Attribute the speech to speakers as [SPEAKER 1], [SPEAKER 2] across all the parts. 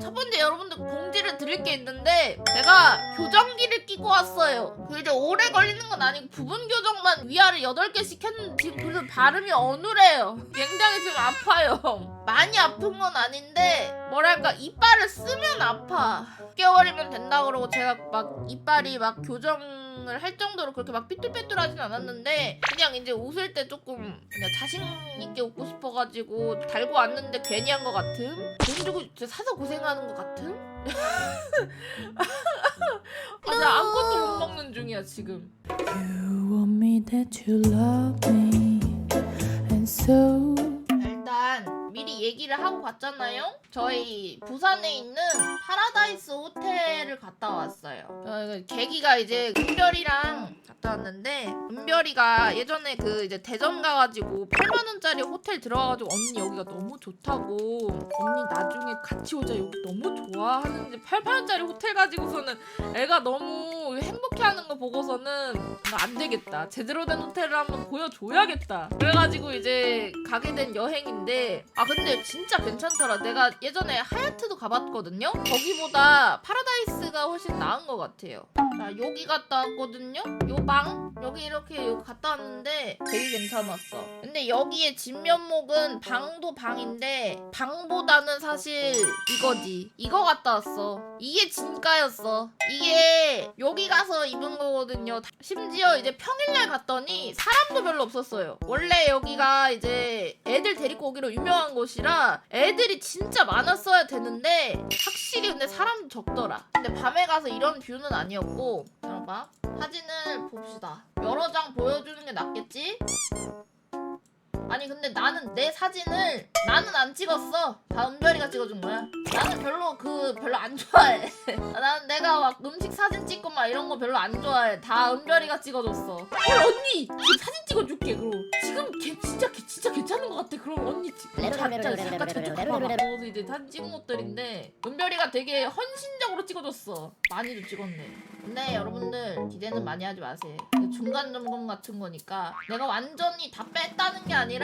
[SPEAKER 1] 첫 번째 여러분들 공지를 드릴 게 있는데 제가 교정기를 끼고 왔어요. 그 이제 오래 걸리는 건 아니고 부분 교정만 위아래 8개씩 했는데 지금 그래서 발음이 어눌해요. 굉장히 지금 아파요. 많이 아픈 건 아닌데 뭐랄까 이빨을 쓰면 아파. 6개월이면 된다 그러고 제가 막 이빨이 막 교정을 할 정도로 그렇게 막 삐뚤빼뚤하진 않았는데 그냥 이제 웃을 때 조금 그냥 자신 있게 웃고 싶어가지고 달고 왔는데 괜히 한 것 같음. 돈 주고 진짜 사서 고생하는 것 같음. 아, 나 아무것도 못 먹는 중이야 지금.
[SPEAKER 2] You want me that you love me, and so
[SPEAKER 1] 미리 얘기를 하고 갔잖아요. 저희 부산에 있는 파라다이스 호텔을 갔다 왔어요. 어, 계기가 이제 은별이랑 갔다 왔는데 은별이가 예전에 그 이제 대전 가가지고 8만 원짜리 호텔 들어가가지고 언니 여기가 너무 좋다고 언니 나중에 같이 오자 여기 너무 좋아 하는데 8만 원짜리 호텔 가지고서는 애가 너무 행복해하는 거 보고서는 나안 되겠다 제대로 된 호텔을 한번 보여줘야겠다 그래가지고 이제 가게 된 여행인데 아 근데 진짜 괜찮더라. 내가 예전에 하얏트도 가봤거든요? 거기보다 파라다이스가 훨씬 나은 것 같아요 자 여기 갔다 왔거든요? 요 방? 여기 이렇게 갔다 왔는데 되게 괜찮았어. 근데 여기에 진면목은 방도 방인데 방보다는 사실 이거지. 이거 갔다 왔어. 이게 진가였어. 이게 여기 가서 입은 거거든요. 심지어 이제 평일날 갔더니 사람도 별로 없었어요. 원래 여기가 이제 애들 데리고 오기로 유명한 곳이라 애들이 진짜 많았어야 되는데 확실히 근데 사람 적더라. 근데 밤에 가서 이런 뷰는 아니었고 잠깐만 사진을 봅시다 여러 장 보여주는 게 낫겠지? 아니 근데 나는 내 사진을 나는 안 찍었어. 다 은별이가 찍어준 거야. 나는 별로 그 별로 안 좋아해. 아, 나는 내가 막 음식 사진 찍고 막 이런 거 별로 안 좋아해. 다 은별이가 찍어줬어. 헐 언니! 지금 사진 찍어줄게 그럼. 지금 걔 진짜 걔 진짜 괜찮은 것 같아 그럼. 언니 지- 잠깐 잠깐 저쪽 봐봐. 그래서 이제 사진 찍은 것들인데 은별이가 되게 헌신적으로 찍어줬어. 많이도 찍었네. 근데 여러분들 기대는 많이 하지 마세요. 이거 중간 점검 같은 거니까 내가 완전히 다 뺐다는 게 아니라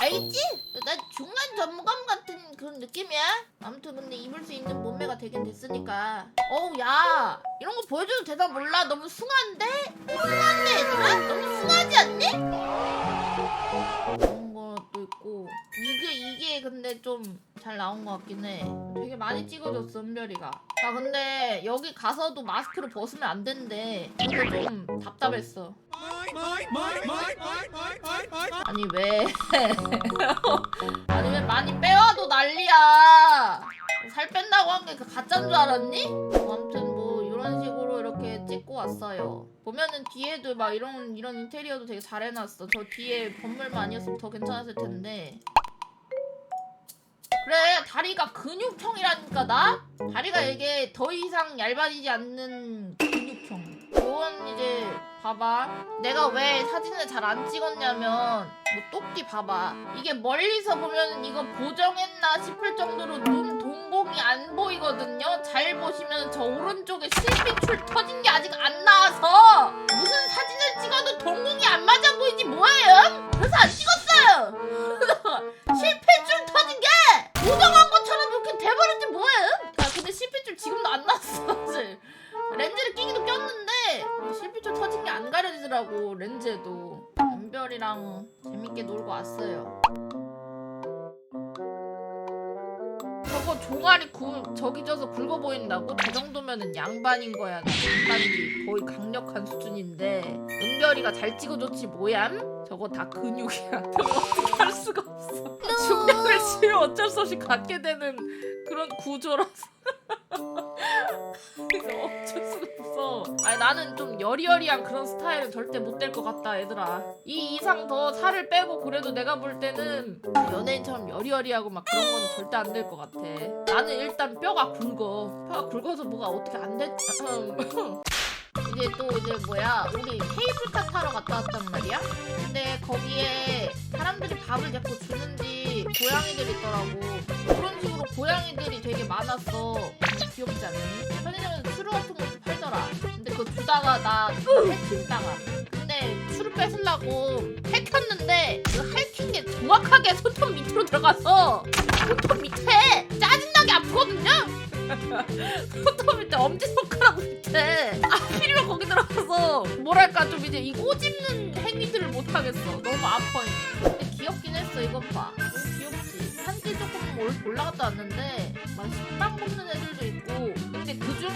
[SPEAKER 1] 알겠지? 나 중간 점검 같은 그런 느낌이야. 아무튼 근데 입을 수 있는 몸매가 되긴 됐으니까. 어우 야. 이런 거 보여줘도 되나 몰라. 너무 숭한데? 숭한데 얘들아? 너무 숭하지 않니? 그런 것도 있고. 이게 이게 근데 좀 잘 나온 것 같긴 해. 되게 많이 찍어줬어 은별이가. 나 근데 여기 가서도 마스크를 벗으면 안 된대. 그래서 좀 답답했어 아니 왜? 아니 왜 많이 빼와도 난리야. 살 뺀다고 한게그 가짜인 줄 알았니? 뭐 아무튼 뭐 이런 식으로 이렇게 찍고 왔어요. 보면은 뒤에도 막 이런 이런 인테리어도 되게 잘 해놨어. 저 뒤에 건물만 아니었으면 더 괜찮았을 텐데. 그래 다리가 근육형이라니까 나? 다리가 이게 더 이상 얇아지지 않는 요건 이제 봐봐. 내가 왜 사진을 잘 안 찍었냐면 뭐 똑띠 봐봐. 이게 멀리서 보면 이거 보정했나 싶을 정도로 눈 동공이 안 보이거든요. 잘 보시면 저 오른쪽에 실핏줄 터진 게 아직 안 나와서 무슨 사진을 찍어도 동공이 안 맞아 보이지 뭐예요? 그래서 안 찍었어요. 실핏줄 터진 게 보정한 것처럼 이렇게 돼버렸지 뭐예요? 아 근데 실핏줄 지금도 안 났어 렌즈를 끼기 안 가려지더라고 렌즈에도. 은별이랑 재밌게 놀고 왔어요. 저거 종아리 구, 저기 져서 굵어 보인다고? 저 정도면은 양반인 거야. 양반이 거의 강력한 수준인데. 은별이가 잘 찍어줬지 뭐얌? 저거 다 근육이야. 저거 어떻게 할 수가 없어. 중량을 치면 어쩔 수 없이 갖게 되는 그런 구조라서. 어쩔 수가 없어. 아니 나는 좀 여리여리한 그런 스타일은 절대 못 될 것 같다 얘들아. 이 이상 더 살을 빼고 그래도 내가 볼 때는 연예인처럼 여리여리하고 막 그런 거는 절대 안 될 것 같아. 나는 일단 뼈가 굵어. 뼈가 굵어서 뭐가 어떻게 안 돼? 이제 또 이제 뭐야 우리 케이블카 타러 갔다 왔단 말이야. 근데 거기에 사람들이 밥을 자꾸 주는지 고양이들 있더라고. 그런 식으로 고양이들이 되게 많았어. 귀엽지 않니? 편의점에서 것도 팔더라. 근데 그거 주다가 나 핥힌다가. 근데 추루 뺏으려고 핥혔는데 그 핥힌 게 정확하게 손톱 밑으로 들어가서 손톱 밑에 짜증나게 아프거든요? 손톱 밑에 엄지손가락 밑에 하필이면 거기 들어가서 뭐랄까 좀 이제 이 꼬집는 행위들을 못 하겠어 너무 아파. 근데 귀엽긴 했어 이것 봐 너무 귀엽지 산길 조금 올- 올라갔다 왔는데 막 식빵 뽑는 애들도 있고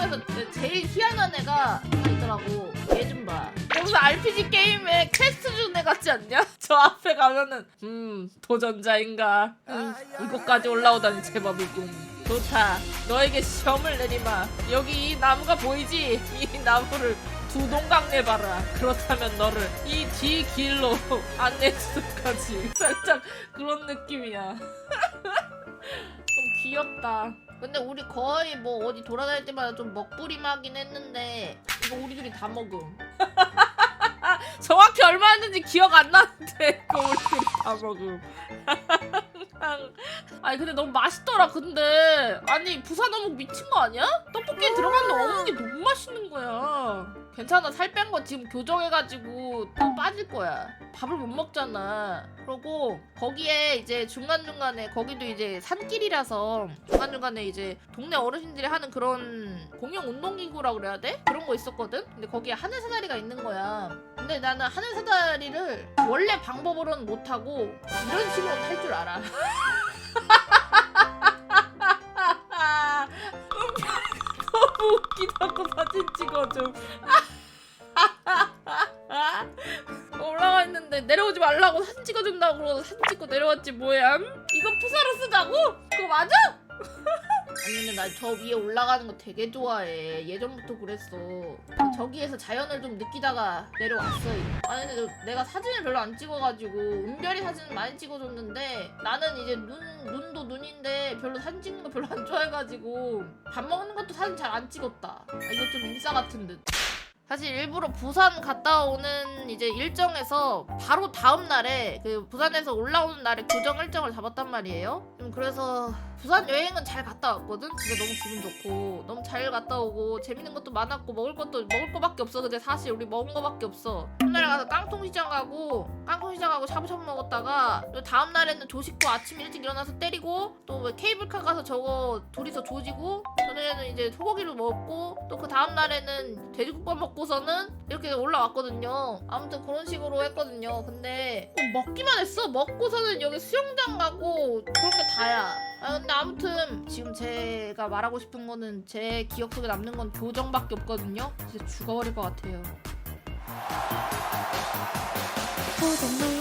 [SPEAKER 1] 중에서 제일 희한한 애가 하나 있더라고. 얘 좀 봐. 무슨 RPG 게임에 퀘스트 주는 애 같지 않냐? 저 앞에 가면은 음 도전자인가? 음, 이곳까지 올라오다니 제법이군. 좋다. 너에게 시험을 내리마. 여기 이 나무가 보이지? 이 나무를 두 동강 내봐라. 그렇다면 너를 이 뒤 길로 안내주도까지. 살짝 그런 느낌이야. 좀 귀엽다 근데 우리 거의 뭐 어디 돌아다닐 때마다 좀 먹부림하긴 했는데 이거 우리 둘이 다 먹음. 정확히 얼마였는지 기억 안 나는데 그거 우리 둘이 다 먹음. 아니 근데 너무 맛있더라 근데. 아니 부산 어묵 미친 거 아니야? 떡볶이에 들어갔는데 어묵이 너무 맛있는 거야 괜찮아. 살 뺀 거 지금 교정해가지고 또 빠질 거야. 밥을 못 먹잖아. 그러고 거기에 이제 중간중간에 거기도 이제 산길이라서 중간중간에 이제 동네 어르신들이 하는 그런 공용 운동기구라 그래야 돼? 그런 거 있었거든? 근데 거기에 하늘 사다리가 있는 거야. 근데 나는 하늘 사다리를 원래 방법으로는 못하고 이런 식으로 탈 줄 알아 웃기다고 사진 찍어줘. 올라가 있는데 내려오지 말라고 사진 찍어준다고 그러고 사진 찍고 내려왔지 뭐야? 이거 푸사로 쓰자고? 그거 맞아? 아니 근데 나 저 위에 올라가는 거 되게 좋아해. 예전부터 그랬어. 저기에서 자연을 좀 느끼다가 내려왔어. 아니 근데 너- 내가 사진을 별로 안 찍어가지고 은별이 사진을 많이 찍어줬는데 나는 이제 눈, 눈도 눈인데 별로 사진 찍는 거 별로 안 좋아해가지고 밥 먹는 것도 사진 잘 안 찍었다. 아, 이거 좀 인싸 같은 듯. 사실 일부러 부산 갔다 오는 이제 일정에서 바로 다음 날에 그 부산에서 올라오는 날에 교정 일정을 잡았단 말이에요. 좀 그래서 부산 여행은 잘 갔다 왔거든. 진짜 너무 기분 좋고 너무 잘 갔다 오고 재밌는 것도 많았고 먹을 것도 먹을 거밖에 없어. 근데 사실 우리 먹은 거밖에 없어. 첫날에 가서 깡통시장 가고 깡통시장 가고 샤브샤브 먹었다가 또 다음 날에는 조식도 아침 일찍 일어나서 때리고 또뭐 케이블카 가서 저거 둘이서 조지고 저녁에는 이제 소고기를 먹고 또 그 다음 날에는 돼지국밥 먹고서는 이렇게 올라왔거든요. 아무튼 그런 식으로 했거든요. 근데 뭐 먹기만 했어. 먹고서는 여기 수영장 가고 그런 게 다야. 아 근데 아무튼 지금 제가 말하고 싶은 거는 제 기억 속에 남는 건 교정밖에 없거든요. 진짜 죽어버릴 것 같아요.
[SPEAKER 3] 구독 눌